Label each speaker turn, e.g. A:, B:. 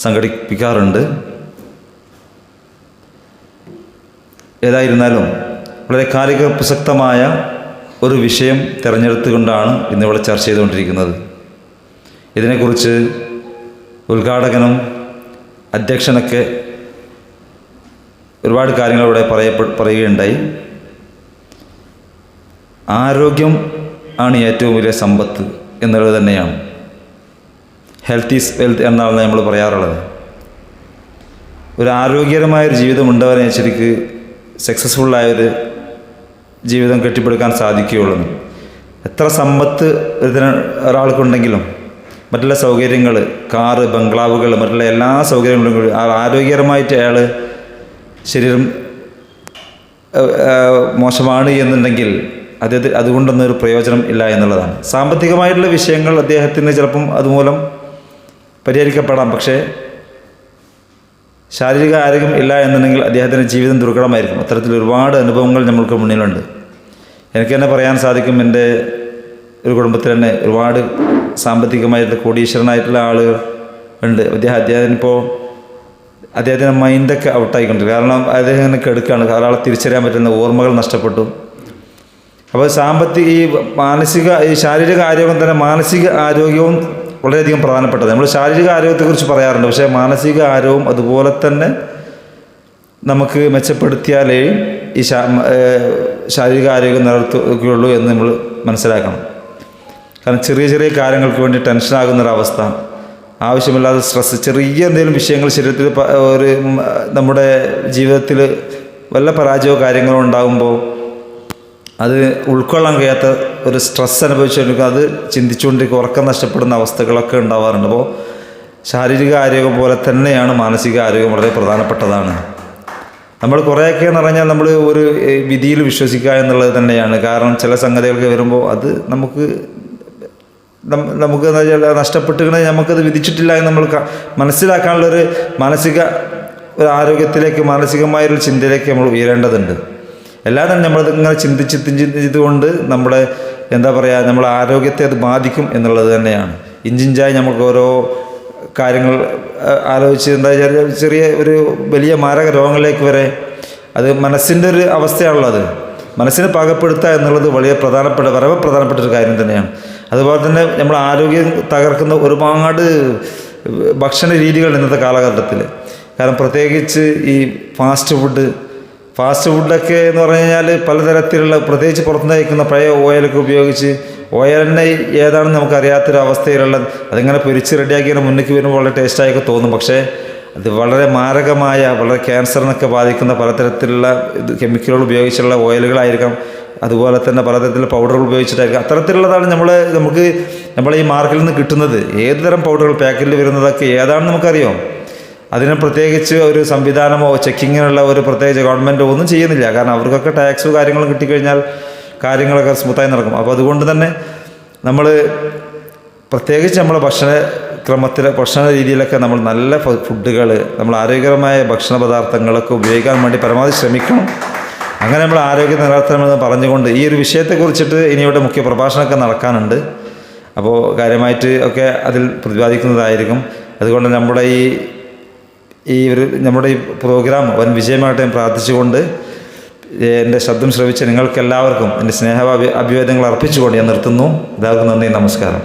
A: സംഘടിപ്പിക്കാറുണ്ട്. ഏതായിരുന്നാലും വളരെ കാലിക പ്രസക്തമായ ഒരു വിഷയം തിരഞ്ഞെടുത്തുകൊണ്ടാണ് ഇന്നിവിടെ ചർച്ച ചെയ്തുകൊണ്ടിരിക്കുന്നത്. ഇതിനെക്കുറിച്ച് ഉദ്ഘാടകനും അധ്യക്ഷനൊക്കെ ഒരുപാട് കാര്യങ്ങൾ ഇവിടെ പറയപ്പെ പറയുകയുണ്ടായി. ആരോഗ്യം ആണ് ഏറ്റവും വലിയ സമ്പത്ത് എന്നുള്ളത് തന്നെയാണ്. ഹെൽത്ത് ഈസ് വെൽത്ത് എന്നാണ് നമ്മൾ പറയാറുള്ളത്. ഒരു ആരോഗ്യകരമായൊരു ജീവിതം ഉണ്ടാവാൻ ശരിക്ക് സക്സസ്ഫുള്ളായൊരു ജീവിതം കെട്ടിപ്പടുക്കാൻ സാധിക്കുകയുള്ളൂ. എത്ര സമ്പത്ത് ഒരാൾക്കുണ്ടെങ്കിലും മറ്റുള്ള സൗകര്യങ്ങൾ കാറ് ബംഗ്ലാവുകൾ മറ്റുള്ള എല്ലാ സൗകര്യങ്ങളും കൂടി ആരോഗ്യകരമായിട്ട് അയാൾ ശരീരം മോശമാണ് എന്നുണ്ടെങ്കിൽ അദ്ദേഹത്തിൽ അതുകൊണ്ടൊന്നും ഒരു പ്രയോജനം ഇല്ല എന്നുള്ളതാണ്. സാമ്പത്തികമായിട്ടുള്ള വിഷയങ്ങൾ അദ്ദേഹത്തിന് ചിലപ്പം അതുമൂലം പരിഹരിക്കപ്പെടാം. പക്ഷേ ശാരീരിക ആരോഗ്യം ഇല്ല എന്നുണ്ടെങ്കിൽ അദ്ദേഹത്തിന്റെ ജീവിതം ദുർഘടമായിരിക്കും. അത്തരത്തിൽ ഒരുപാട് അനുഭവങ്ങൾ നമ്മൾക്ക് മുന്നിലുണ്ട്. എനിക്ക് തന്നെ പറയാൻ സാധിക്കും എന്റെ ഒരു കുടുംബത്തിൽ തന്നെ ഒരുപാട് സാമ്പത്തികമായിട്ട് കോടീശ്വരനായിട്ടുള്ള ആളുകൾ ഉണ്ട്. അദ്ദേഹം അദ്ദേഹത്തിന് ഇപ്പോൾ അദ്ദേഹത്തിന്റെ മൈൻഡൊക്കെ ഔട്ടായിക്കൊണ്ടിരിക്കും കാരണം അദ്ദേഹം ഇങ്ങനെ കെടുക്കുകയാണ് ഒരാളെ തിരിച്ചറിയാൻ പറ്റുന്ന ഓർമ്മകൾ നഷ്ടപ്പെട്ടു. അപ്പോൾ സാമ്പത്തിക ഈ മാനസിക ഈ ശാരീരിക ആരോഗ്യം തന്നെ മാനസിക ആരോഗ്യവും വളരെയധികം പ്രധാനപ്പെട്ടത്. നമ്മൾ ശാരീരിക ആരോഗ്യത്തെക്കുറിച്ച് പറയാറുണ്ട്. പക്ഷേ മാനസിക ആരോഗ്യം അതുപോലെ തന്നെ നമുക്ക് മെച്ചപ്പെടുത്തിയാലേ ഈ ശാരീരിക ആരോഗ്യം നിലനിർത്തുകയുള്ളൂ എന്ന് നമ്മൾ മനസ്സിലാക്കണം. കാരണം ചെറിയ ചെറിയ കാര്യങ്ങൾക്ക് വേണ്ടി ടെൻഷനാകുന്നൊരവസ്ഥ ആവശ്യമില്ലാതെ സ്ട്രെസ് ചെറിയ എന്തെങ്കിലും വിഷയങ്ങൾ ശരീരത്തിൽ ഒരു നമ്മുടെ ജീവിതത്തിൽ വല്ല പരാജയമോ കാര്യങ്ങളോ ഉണ്ടാകുമ്പോൾ അത് ഉൾക്കൊള്ളാൻ കഴിയാത്ത ഒരു സ്ട്രെസ് അനുഭവിച്ചുകൊണ്ടിരിക്കും അത് ചിന്തിച്ചുകൊണ്ടിരിക്കും ഉറക്കം നഷ്ടപ്പെടുന്ന അവസ്ഥകളൊക്കെ ഉണ്ടാവാറുണ്ട്. അപ്പോൾ ശാരീരിക ആരോഗ്യം പോലെ തന്നെയാണ് മാനസിക ആരോഗ്യം വളരെ പ്രധാനപ്പെട്ടതാണ്. നമ്മൾ കുറേയൊക്കെ എന്ന് പറഞ്ഞാൽ നമ്മൾ ഒരു വിധിയിൽ വിശ്വസിക്കുക എന്നുള്ളത് തന്നെയാണ്. കാരണം ചില സംഗതികൾക്ക് വരുമ്പോൾ അത് നമുക്ക് നമുക്ക് നഷ്ടപ്പെട്ടുകണേ നമുക്കത് വിധിച്ചിട്ടില്ല എന്ന് നമ്മൾ മനസ്സിലാക്കാനുള്ളൊരു മാനസിക ഒരു ആരോഗ്യത്തിലേക്ക് മാനസികമായൊരു ചിന്തയിലേക്ക് നമ്മൾ ഉയരേണ്ടതുണ്ട്. അല്ലാതെ നമ്മൾ ഇങ്ങനെ ചിന്തിച്ച് ചിന്തിച്ചതുകൊണ്ട് നമ്മുടെ എന്താ പറയുക നമ്മളെ ആരോഗ്യത്തെ അത് ബാധിക്കും എന്നുള്ളത് തന്നെയാണ്. ഇഞ്ചിഞ്ചായി നമുക്ക് ഓരോ കാര്യങ്ങൾ ആലോചിച്ച് എന്താ ചെറിയ ഒരു വലിയ മാരക രോഗങ്ങളിലേക്ക് വരെ അത് മനസ്സിന്റെ ഒരു അവസ്ഥയാണുള്ളത് മനസ്സിനെ പാകപ്പെടുത്തുക എന്നുള്ളത് വളരെ പ്രധാനപ്പെട്ട വളരെ പ്രധാനപ്പെട്ട ഒരു കാര്യം തന്നെയാണ്. അതുപോലെ തന്നെ നമ്മൾ ആരോഗ്യം തകർക്കുന്ന ഒരുപാട് ഭക്ഷണ രീതികൾ ഇന്നത്തെ കാലഘട്ടത്തിൽ കാരണം പ്രത്യേകിച്ച് ഈ ഫാസ്റ്റ് ഫുഡ് ഫാസ്റ്റ് ഫുഡൊക്കെ എന്ന് പറഞ്ഞു കഴിഞ്ഞാൽ പലതരത്തിലുള്ള പ്രത്യേകിച്ച് പുറത്തുനിന്ന് കഴിക്കുന്ന പഴയ ഓയിലൊക്കെ ഉപയോഗിച്ച് തന്നെ ഏതാണെന്ന് നമുക്ക് അറിയാത്തൊരു അവസ്ഥയിലുള്ള അതിങ്ങനെ പൊരിച്ച് റെഡിയാക്കിയതിന് മുന്നിലേക്ക് വരുമ്പോൾ വളരെ ടേസ്റ്റായൊക്കെ തോന്നും. പക്ഷേ അത് വളരെ മാരകമായ വളരെ ക്യാൻസറിനൊക്കെ ബാധിക്കുന്ന പലതരത്തിലുള്ള കെമിക്കലുകൾ ഉപയോഗിച്ചുള്ള ഓയിലുകളായിരിക്കാം. അതുപോലെ തന്നെ പലതരത്തിലുള്ള പൗഡറുകൾ ഉപയോഗിച്ചിട്ടായിരിക്കും. അത്തരത്തിലുള്ളതാണ് നമ്മൾ നമുക്ക് നമ്മളെ ഈ മാർക്കറ്റിൽ നിന്ന് കിട്ടുന്നത്. ഏത് തരം പൗഡറുകൾ പാക്കറ്റിൽ വരുന്നതൊക്കെ ഏതാണെന്ന് നമുക്കറിയാം. അതിന് പ്രത്യേകിച്ച് ഒരു സംവിധാനമോ ചെക്കിങ്ങിനുള്ള ഒരു പ്രത്യേകിച്ച് ഗവൺമെന്റോ ഒന്നും ചെയ്യുന്നില്ല. കാരണം അവർക്കൊക്കെ ടാക്സ് കാര്യങ്ങളും കിട്ടിക്കഴിഞ്ഞാൽ കാര്യങ്ങളൊക്കെ സ്മൂത്തായി നടക്കും. അപ്പോൾ അതുകൊണ്ട് തന്നെ നമ്മൾ പ്രത്യേകിച്ച് നമ്മൾ ഭക്ഷണ ക്രമത്തിൽ ഭക്ഷണ രീതിയിലൊക്കെ നമ്മൾ നല്ല ഫുഡുകൾ നമ്മൾ ആരോഗ്യകരമായ ഭക്ഷണ പദാർത്ഥങ്ങളൊക്കെ ഉപയോഗിക്കാൻ വേണ്ടി പരമാവധി ശ്രമിക്കണം. അങ്ങനെ നമ്മൾ ആരോഗ്യ നിലനിർത്തണമെന്ന് പറഞ്ഞുകൊണ്ട് ഈ ഒരു വിഷയത്തെക്കുറിച്ചിട്ട് ഇനി ഇവിടെ മുഖ്യ പ്രഭാഷണമൊക്കെ നടക്കാനുണ്ട്. അപ്പോൾ കാര്യമായിട്ട് ഒക്കെ അതിൽ പ്രതിപാദിക്കുന്നതായിരിക്കും. അതുകൊണ്ട് നമ്മുടെ ഈ ഈ ഒരു നമ്മുടെ ഈ പ്രോഗ്രാം വൻ വിജയമായിട്ട് ഞാൻ പ്രാർത്ഥിച്ചുകൊണ്ട് എന്റെ ശബ്ദം ശ്രവിച്ച നിങ്ങൾക്കെല്ലാവർക്കും എന്റെ സ്നേഹ അഭിവാദ്യങ്ങൾ അർപ്പിച്ചുകൊണ്ട് ഞാൻ നിർത്തുന്നു. എല്ലാവർക്കും നന്ദി നമസ്കാരം.